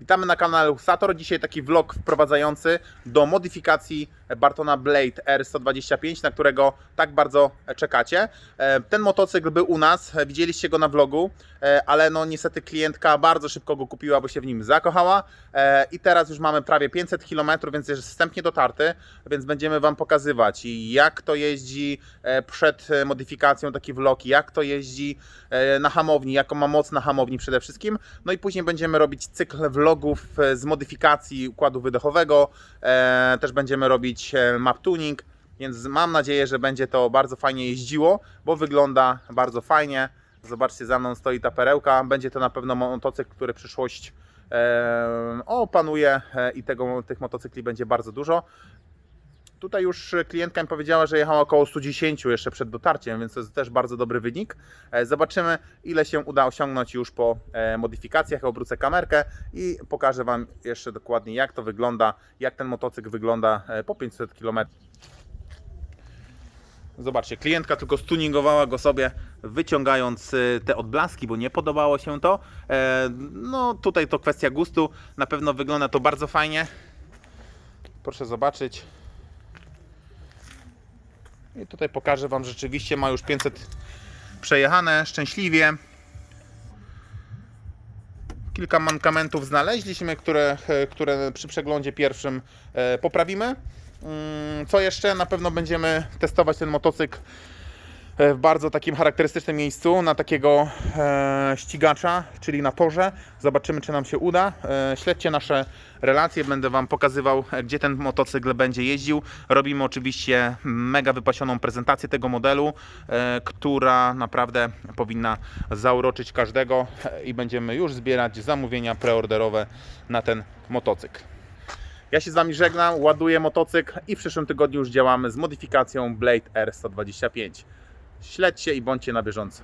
Witamy na kanale Husator. Dzisiaj taki vlog wprowadzający do modyfikacji Bartona Blade R125, na którego tak bardzo czekacie. E, Ten motocykl był u nas, e, widzieliście go na vlogu, e, ale no niestety klientka bardzo szybko go kupiła, bo się w nim zakochała i teraz już mamy prawie 500 km, więc jest wstępnie dotarty, więc będziemy Wam pokazywać jak to jeździ przed modyfikacją, taki vlog, jak to jeździ na hamowni, jaką ma moc na hamowni przede wszystkim. No i później będziemy robić cykl e, z modyfikacji układu wydechowego, e, też będziemy robić e, map tuning, więc mam nadzieję, że będzie to bardzo fajnie jeździło, bo wygląda bardzo fajnie. Zobaczcie, za mną stoi ta perełka. Będzie to na pewno motocykl, który przyszłość opanuje i tego, tych motocykli będzie bardzo dużo. Tutaj już klientka mi powiedziała, że jechała około 110 jeszcze przed dotarciem, więc to jest też bardzo dobry wynik. E, Zobaczymy, ile się uda osiągnąć już po e, modyfikacjach. Obrócę kamerkę i pokażę Wam jeszcze dokładnie, jak to wygląda, jak ten motocykl wygląda e, po 500 km. Zobaczcie, klientka tylko stuningowała go sobie, wyciągając te odblaski, bo nie podobało się to. E, No tutaj to kwestia gustu. Na pewno wygląda to bardzo fajnie. Proszę zobaczyć. I tutaj pokażę Wam, rzeczywiście ma już 500 przejechane, szczęśliwie. Kilka mankamentów znaleźliśmy, które, które przy przeglądzie pierwszym e, poprawimy. Mm, Co jeszcze? Na pewno będziemy testować ten motocykl w bardzo takim charakterystycznym miejscu, na takiego e, ścigacza, czyli na torze. Zobaczymy, czy nam się uda. E, śledźcie nasze relacje, będę Wam pokazywał, e, gdzie ten motocykl będzie jeździł. Robimy oczywiście mega wypasioną prezentację tego modelu, e, która naprawdę powinna zauroczyć każdego e, i będziemy już zbierać zamówienia preorderowe na ten motocykl. Ja się z Wami żegnam, ładuję motocykl i w przyszłym tygodniu już działamy z modyfikacją Blade R125. Śledźcie i bądźcie na bieżąco.